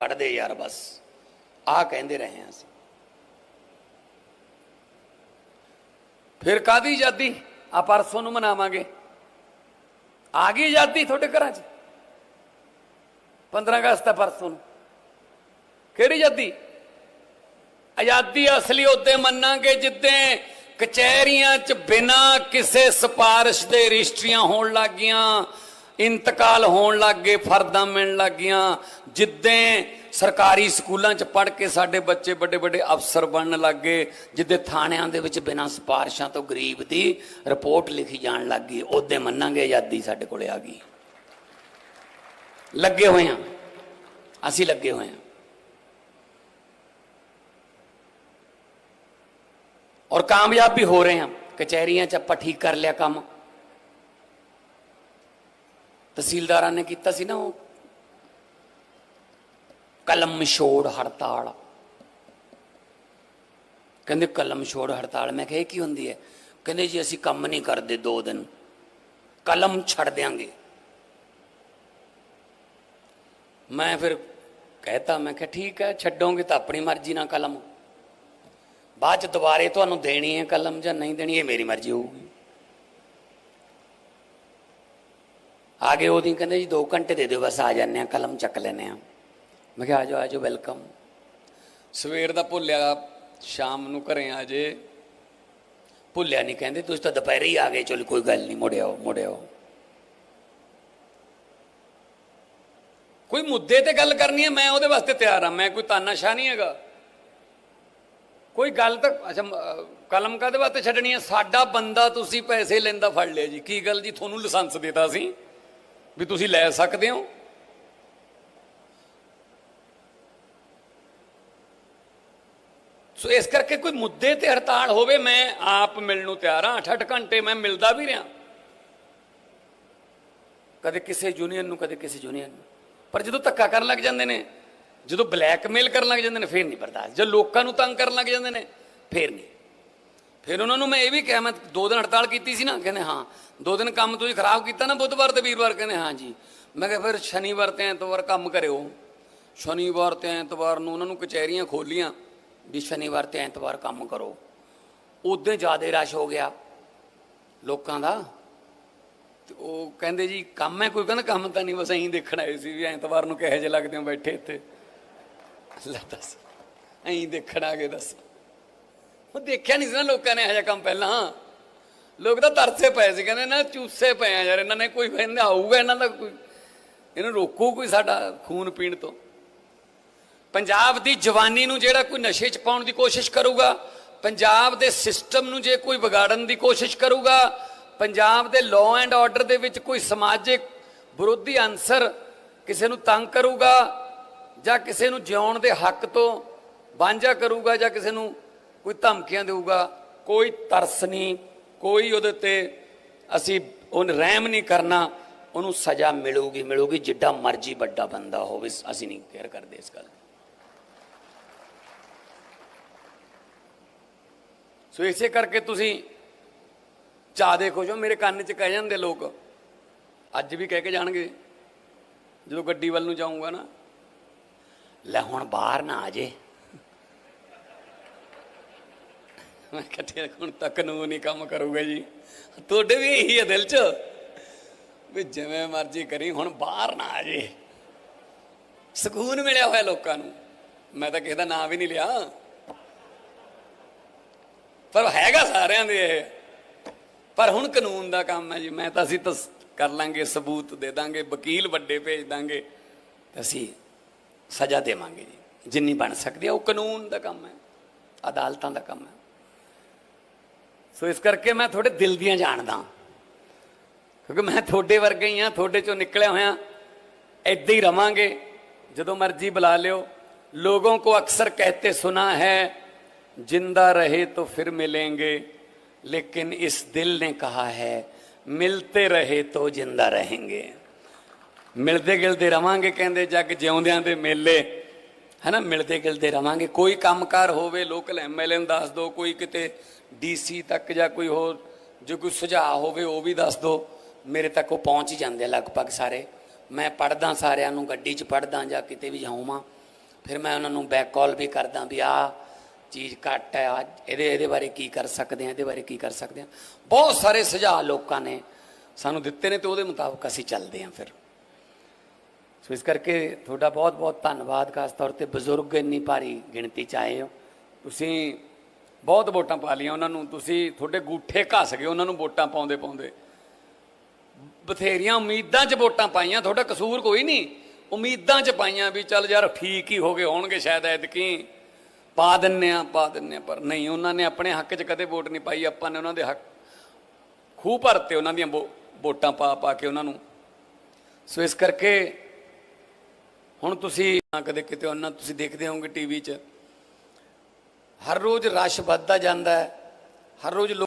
ਪੜਦੇ ਯਾਰ ਬਸ। ਆਹ ਕਹਿੰਦੇ ਰਹੇ ਹਾਂ ਅਸੀਂ। ਫਿਰ ਕਾਦੀ ਆਜ਼ਾਦੀ? ਆ ਪਰਸੋਂ ਨੂੰ ਮਨਾਵਾਂਗੇ। ਆ ਗਈ ਆਜ਼ਾਦੀ ਤੁਹਾਡੇ ਘਰਾਂ 'ਚ? 15 ਅਗਸਤ ਹੈ ਪਰਸੋਂ ਨੂੰ। ਕਿਹੜੀ ਆਜ਼ਾਦੀ? ਆਜ਼ਾਦੀ ਅਸਲੀ ਉਦੋਂ ਮੰਨਾਂਗੇ ਜਿੱਦਾਂ ਕਚਹਿਰੀਆਂ 'ਚ ਬਿਨਾ ਕਿਸੇ ਸਿਫਾਰਿਸ਼ ਦੇ ਰਜਿਸਟਰੀਆਂ ਹੋਣ ਲੱਗੀਆਂ ਇੰਤਕਾਲ ਹੋਣ ਲੱਗ ਗਏ, ਫਰਦਾਂ ਮਿਲਣ ਲੱਗੀਆਂ ਜਿੱਦਾਂ ਸਰਕਾਰੀ ਸਕੂਲਾਂ 'ਚ ਪੜ੍ਹ ਕੇ ਸਾਡੇ ਬੱਚੇ ਵੱਡੇ ਵੱਡੇ ਅਫਸਰ ਬਣਨ ਲੱਗੇ ਜਿੱਦੇ ਥਾਣਿਆਂ ਦੇ ਵਿੱਚ ਬਿਨਾਂ ਸਿਫਾਰਿਸ਼ਾਂ ਤੋਂ ਗਰੀਬ ਦੀ ਰਿਪੋਰਟ ਲਿਖੀ ਜਾਣ ਲੱਗ ਗਈ ਉਦੋਂ ਮੰਨਾਂਗੇ ਆਜ਼ਾਦੀ ਸਾਡੇ ਕੋਲੇ ਆ ਗਈ। ਲੱਗੇ ਹੋਏ ਹਾਂ। ਅਸੀਂ ਲੱਗੇ ਹੋਏ ਹਾਂ। ਔਰ ਕਾਮਯਾਬ ਵੀ ਹੋ ਰਹੇ ਹਾਂ। ਕਚਹਿਰੀਆਂ 'ਚ ਆਪਾਂ ਠੀਕ ਕਰ ਲਿਆ ਕੰਮ। ਤਹਿਸੀਲਦਾਰਾਂ ਨੇ ਕੀਤਾ ਸੀ ਨਾ ਉਹ। ਕਲਮ ਛੋੜ ਹੜਤਾਲ। ਕਹਿੰਦੇ ਕਲਮ ਛੋੜ ਹੜਤਾਲ। ਮੈਂ ਕਿਹਾ, ਇਹ ਕੀ ਹੁੰਦੀ ਹੈ? ਕਹਿੰਦੇ ਜੀ, ਅਸੀਂ ਕੰਮ ਨਹੀਂ ਕਰਦੇ ਦੋ ਦਿਨ। ਕਲਮ ਛੱਡ ਦਿਆਂਗੇ। ਮੈਂ ਫਿਰ ਕਹਿਤਾ, ਮੈਂ ਕਿਹਾ, ਠੀਕ ਹੈ, ਛੱਡੋਗੇ ਤਾਂ ਆਪਣੀ ਮਰਜ਼ੀ ਨਾਲ ਕਲਮ। ਬਾਅਦ ਚ ਦੁਬਾਰੇ ਤੁਹਾਨੂੰ ਦੇਣੀ ਹੈ ਕਲਮ ਜਾਂ ਨਹੀਂ ਦੇਣੀ, ਇਹ ਮੇਰੀ ਮਰਜ਼ੀ ਹੋਊਗੀ। ਆਗੇ ਉਹਦੀ ਕਹਿੰਦੇ ਜੀ 2 ਘੰਟੇ ਦੇ ਦਿਓ, ਬਸ ਆ ਜਾਂਦੇ ਆ ਕਲਮ ਚੱਕ ਲੈਨੇ ਆ ਮੈਂ ਕਿਹਾ, ਆਜੋ ਆਜੋ ਵੈਲਕਮ ਸਵੇਰ ਦਾ ਭੁੱਲਿਆ ਸ਼ਾਮ ਨੂੰ ਘਰੇ ਆ ਜੇ। ਭੁੱਲਿਆ ਨਹੀਂ ਕਹਿੰਦੇ, ਤੁਸੀਂ ਤਾਂ ਦੁਪਹਿਰੇ ਹੀ ਆ ਗਏ, ਚਲ ਕੋਈ ਗੱਲ ਨਹੀਂ ਮੁੜਿਆਓ ਮੁੜਿਆਓ ਕੋਈ ਮੁੱਦੇ ਤੇ ਗੱਲ ਕਰਨੀ ਹੈ, ਮੈਂ ਉਹਦੇ ਵਾਸਤੇ ਤਿਆਰ ਹਾਂ, ਮੈਂ ਕੋਈ ਤਾਨਾਸ਼ਾਹ ਨਹੀਂ ਹੈਗਾ। ਕੋਈ ਗੱਲ ਤਾਂ, ਅੱਛਾ ਕਲਮ ਕਾਦੇ ਵਾਸਤੇ ਛੱਡਣੀ ਹੈ? ਸਾਡਾ ਬੰਦਾ ਤੁਸੀਂ ਪੈਸੇ ਲੈਂਦਾ ਫੜ ਲਿਆ ਜੀ, ਕੀ ਗੱਲ ਜੀ, ਤੁਹਾਨੂੰ ਲਾਇਸੈਂਸ ਦਿੱਤਾ ਅਸੀਂ? ਵੀ ਤੁਸੀਂ ਲੈ ਸਕਦੇ ਹੋ? ਸੋ ਇਸ ਕਰਕੇ ਕੋਈ ਮੁੱਦੇ ਤੇ ਹੜਤਾਲ ਹੋਵੇ, ਮੈਂ ਆਪ ਮਿਲਣ ਨੂੰ ਤਿਆਰ ਹਾਂ। 8-8 ਘੰਟੇ ਮੈਂ ਮਿਲਦਾ ਵੀ ਰਿਹਾ। ਕਦੇ ਕਿਸੇ ਯੂਨੀਅਨ ਨੂੰ, ਕਦੇ ਕਿਸੇ ਯੂਨੀਅਨ ਨੂੰ। ਪਰ ਜਦੋਂ ਧੱਕਾ ਕਰਨ ਲੱਗ ਜਾਂਦੇ ਨੇ, ਜਦੋਂ ਬਲੈਕਮੇਲ ਕਰਨ ਲੱਗ ਜਾਂਦੇ ਨੇ, ਫੇਰ ਨਹੀਂ ਬਰਦਾਸ਼ਤ। ਜਦ ਲੋਕਾਂ ਨੂੰ ਤੰਗ ਕਰਨ ਲੱਗ ਜਾਂਦੇ ਨੇ, ਫੇਰ ਨਹੀਂ। ਫਿਰ ਉਹਨਾਂ ਨੂੰ ਮੈਂ ਇਹ ਵੀ ਕਿਹਾ, ਮੈਂ ਦੋ ਦਿਨ ਹੜਤਾਲ ਕੀਤੀ ਸੀ ਨਾ, ਕਹਿੰਦੇ ਹਾਂ, ਦੋ ਦਿਨ ਕੰਮ ਤੁਸੀਂ ਖਰਾਬ ਕੀਤਾ ਨਾ ਬੁੱਧਵਾਰ ਤੇ ਵੀਰਵਾਰ, ਕਹਿੰਦੇ ਹਾਂ ਜੀ। ਮੈਂ ਕਿਹਾ ਫਿਰ ਸ਼ਨੀਵਾਰ ਤੇ ਐਤਵਾਰ ਕੰਮ ਕਰਿਓ। ਸ਼ਨੀਵਾਰ ਤੇ ਐਤਵਾਰ ਨੂੰ ਉਹਨਾਂ ਨੂੰ ਕਚਹਿਰੀਆਂ ਖੋਲੀਆਂ ਵੀ ਸ਼ਨੀਵਾਰ ਤੇ ਐਤਵਾਰ ਕੰਮ ਕਰੋ। ਉਦੋਂ ਜ਼ਿਆਦਾ ਰਸ਼ ਹੋ ਗਿਆ ਲੋਕਾਂ ਦਾ। ਤੇ ਉਹ ਕਹਿੰਦੇ ਜੀ, ਕੰਮ ਹੈ, ਕੋਈ ਕਹਿੰਦਾ ਕੰਮ ਤਾਂ ਨਹੀਂ, ਬਸ ਐਂ ਦੇਖਣ ਆਏ ਸੀ ਵੀ ਐਤਵਾਰ ਨੂੰ ਕਿਹੋ ਜਿਹੇ ਲੱਗਦੇ ਹੋ ਬੈਠੇ ਇੱਥੇ। ਲੈ ਦੱਸ, ਐਂ ਦੇਖਣ ਆ ਗਏ, ਦੱਸ। ਉਹ ਦੇਖਿਆ ਨਹੀਂ ਸੀ ਨਾ ਲੋਕਾਂ ਨੇ ਇਹੋ ਜਿਹਾ ਕੰਮ ਪਹਿਲਾਂ। ਲੋਕ ਤਾਂ ਤਰਸੇ ਪਏ ਸੀ, ਕਹਿੰਦੇ ਨਾ ਚੂਸੇ ਪਏ ਆ ਯਾਰ, ਇਹਨਾਂ ਨੇ ਕੋਈ ਕਹਿੰਦਾ ਆਊਗਾ, ਇਹਨਾਂ ਦਾ ਕੋਈ ਇਹਨੂੰ ਰੋਕੋ ਕੋਈ ਸਾਡਾ ਖੂਨ ਪੀਣ ਤੋਂ। ਪੰਜਾਬ ਦੀ ਜਵਾਨੀ ਨੂੰ ਜਿਹੜਾ ਕੋਈ ਨਸ਼ੇ 'ਚ ਪਾਉਣ ਦੀ ਕੋਸ਼ਿਸ਼ ਕਰੂਗਾ, ਪੰਜਾਬ ਦੇ ਸਿਸਟਮ ਨੂੰ ਜੇ ਕੋਈ ਵਿਗਾੜਨ ਦੀ ਕੋਸ਼ਿਸ਼ ਕਰੂਗਾ, ਪੰਜਾਬ ਦੇ ਲਾਅ ਐਂਡ ਆਰਡਰ ਦੇ ਵਿੱਚ ਕੋਈ ਸਮਾਜਿਕ ਵਿਰੋਧੀ ਅੰਸਰ ਕਿਸੇ ਨੂੰ ਤੰਗ ਕਰੂਗਾ ਜਾਂ ਕਿਸੇ ਨੂੰ ਜਿਉਣ ਦੇ ਹੱਕ ਤੋਂ ਵਾਂਝਾ ਕਰੂਗਾ ਜਾਂ ਕਿਸੇ ਨੂੰ ਕੋਈ ਧਮਕੀਆਂ ਦੇਊਗਾ, ਕੋਈ ਤਰਸ ਨਹੀਂ, ਕੋਈ ਉਹਦੇ ਤੇ ਅਸੀਂ ਉਹਨ ਰਹਿਮ ਨਹੀਂ ਕਰਨਾ, ਉਹਨੂੰ ਸਜ਼ਾ ਮਿਲੂਗੀ ਮਿਲੂਗੀ, ਜਿੱਡਾ ਮਰਜ਼ੀ ਵੱਡਾ ਬੰਦਾ ਹੋਵੇ, ਅਸੀਂ ਨਹੀਂ ਕੇਅਰ ਕਰਦੇ ਇਸ ਗੱਲ ਸੋ ਇਸੇ ਕਰਕੇ ਤੁਸੀਂ ਚਾਹ ਦੇਖੋ ਜੋ ਮੇਰੇ ਕੰਨ 'ਚ ਕਹਿ ਜਾਂਦੇ ਲੋਕ, ਅੱਜ ਵੀ ਕਹਿ ਕੇ ਜਾਣਗੇ, ਜਦੋਂ ਗੱਡੀ ਵੱਲ ਨੂੰ ਜਾਊਂਗਾ ਨਾ, ਲੈ ਹੁਣ ਬਾਹਰ ਨਾ ਆ ਜੇ। ਮੈਂ ਕਿਹਾ ਹੁਣ ਤਾਂ ਕਾਨੂੰਨ ਹੀ ਕੰਮ ਕਰੂਗਾ ਜੀ। ਤੁਹਾਡੇ ਵੀ ਇਹੀ ਹੈ ਦਿਲ 'ਚ ਵੀ ਜਿਵੇਂ ਮਰਜ਼ੀ ਕਰੀ, ਹੁਣ ਬਾਹਰ ਨਾ ਆ ਜੇ। ਸਕੂਨ ਮਿਲਿਆ ਹੋਇਆ ਲੋਕਾਂ ਨੂੰ। ਮੈਂ ਤਾਂ ਕਿਸੇ ਦਾ ਨਾਂ ਵੀ ਨਹੀਂ ਲਿਆ। ਪਰ ਹੈਗਾ ਸਾਰਿਆਂ ਦੇ ਇਹ। ਪਰ ਹੁਣ ਕਾਨੂੰਨ ਦਾ ਕੰਮ ਹੈ ਜੀ। ਮੈਂ ਤਾਂ ਅਸੀਂ ਤਾਂ ਕਰ ਲਾਂਗੇ, ਸਬੂਤ ਦੇ ਦਾਂਗੇ, ਵਕੀਲ ਵੱਡੇ ਭੇਜ ਦਾਂਗੇ। ਤੇ ਅਸੀਂ ਸਜ਼ਾ ਦੇਵਾਂਗੇ ਜੀ। ਜਿੰਨੀ ਬਣ ਸਕਦੀ ਹੈ ਉਹ ਕਾਨੂੰਨ ਦਾ ਕੰਮ ਹੈ, ਅਦਾਲਤਾਂ ਦਾ ਕੰਮ ਹੈ। ਸੋ ਇਸ ਕਰਕੇ ਮੈਂ ਤੁਹਾਡੇ ਦਿਲ ਦੀਆਂ ਜਾਣਦਾ ਕਿਉਂਕਿ ਮੈਂ ਤੁਹਾਡੇ ਵਰਗਾ ਹੀ ਆ ਤੁਹਾਡੇ ਚੋਂ ਨਿਕਲਿਆ ਹੋਇਆ ਏਦਾਂ ਹੀ ਰਵਾਂਗੇ ਜਦੋਂ ਮਰਜ਼ੀ ਬੁਲਾ ਲਿਓ ਲੋਗੋं को अक्सर कहते सुना है जिंदा रहे तो फिर मिलेंगे लेकिन इस दिल ने कहा है मिलते रहे तो जिंदा रहेंगे ਮਿਲਦੇ ਗਿਲਦੇ ਰਵਾਂਗੇ ਕਹਿੰਦੇ ਜੱਗ ਜਿਉਂਦਿਆਂ ਦੇ ਮੇਲੇ ਹੈਨਾ ਮਿਲਦੇ ਗਿਲਦੇ ਰਵਾਂਗੇ। ਕੋਈ ਕੰਮਕਾਰ ਹੋਵੇ, ਲੋਕਲ ਐਮਐਲਏ ਨੂੰ ਦੱਸ ਦਿਓ ਕੋਈ ਕਿਤੇ ਡੀਸੀ ਤੱਕ ਜਾਂ ਕੋਈ ਹੋਰ, ਜੇ ਕੋਈ ਸੁਝਾਅ ਹੋਵੇ, ਉਹ ਵੀ ਦੱਸ ਦਿਓ ਮੇਰੇ ਤੱਕ ਉਹ ਪਹੁੰਚ ਹੀ ਜਾਂਦੇ ਆ ਲਗਭਗ ਸਾਰੇ। ਮੈਂ ਪੜਦਾ ਸਾਰਿਆਂ ਨੂੰ, ਗੱਡੀ 'ਚ ਪੜਦਾ ਜਾਂ ਕਿਤੇ ਵੀ ਜਾਵਾਂ ਫਿਰ ਮੈਂ ਉਹਨਾਂ ਨੂੰ ਬੈਕ ਕਾਲ ਵੀ ਕਰਦਾ ਵੀ ਆ ਚੀਜ਼ ਘੱਟ ਹੈ ਆ ਇਹਦੇ ਇਹਦੇ ਬਾਰੇ ਕੀ ਕਰ ਸਕਦੇ ਆ, ਇਹਦੇ ਬਾਰੇ ਕੀ ਕਰ ਸਕਦੇ ਆ। ਬਹੁਤ ਸਾਰੇ ਸੁਝਾਅ ਲੋਕਾਂ ਨੇ ਸਾਨੂੰ ਦਿੱਤੇ ਨੇ ਤੇ ਉਹਦੇ ਮੁਤਾਬਕ ਅਸੀਂ ਚੱਲਦੇ ਹਾਂ ਫਿਰ। ਸੋ ਇਸ ਕਰਕੇ ਤੁਹਾਡਾ ਬਹੁਤ ਬਹੁਤ ਧੰਨਵਾਦ, ਖਾਸ ਤੌਰ ਤੇ ਬਜ਼ੁਰਗ ਇੰਨੀ ਭਾਰੀ ਗਿਣਤੀ ਚ ਆਏ ਹੋ। ਤੁਸੀਂ ਬਹੁਤ ਵੋਟਾਂ ਪਾ ਲਈਆਂ ਉਹਨਾਂ ਨੂੰ, ਤੁਸੀਂ ਤੁਹਾਡੇ ਗੂਠੇ ਘਸ ਗਏ ਉਹਨਾਂ ਨੂੰ ਵੋਟਾਂ ਪਾਉਂਦੇ ਪਾਉਂਦੇ। ਬਥੇਰੀਆਂ ਉਮੀਦਾਂ 'ਚ ਵੋਟਾਂ ਪਾਈਆਂ, ਤੁਹਾਡਾ ਕਸੂਰ ਕੋਈ ਨਹੀਂ। ਉਮੀਦਾਂ 'ਚ ਪਾਈਆਂ ਵੀ ਚੱਲ ਯਾਰ ਠੀਕ ਹੀ ਹੋ ਗਏ ਹੋਣਗੇ ਸ਼ਾਇਦ ਐਤਕੀ। ਪਾ ਦਿੰਨੇ ਆ, ਪਾ ਦਿੰਨੇ ਆ, ਪਰ ਨਹੀਂ, ਉਹਨਾਂ ਨੇ ਆਪਣੇ ਹੱਕ 'ਚ ਕਦੇ ਵੋਟ ਨਹੀਂ ਪਾਈ। ਆਪਾਂ ਨੇ ਉਹਨਾਂ ਦੇ ਹੱਕ ਖੂਹ ਭਰਤੇ ਉਹਨਾਂ ਦੀਆਂ ਵੋ- ਵੋਟਾਂ ਪਾ ਪਾ ਕੇ ਉਹਨਾਂ ਨੂੰ। ਸੋ ਇਸ ਕਰਕੇ ਹੁਣ ਤੁਸੀਂ ਕਦੇ ਕਿਤੇ ਉਹਨਾਂ ਤੁਸੀਂ ਦੇਖਦੇ ਹੋਵੋਗੇ ਟੀਵੀ 'ਚ। ਹਰ ਰੋਜ਼ ਰਸ਼ ਵੱਧਦਾ ਜਾਂਦਾ ਹੈ। ਹਰ ਰੋਜ਼ ਲੋਕ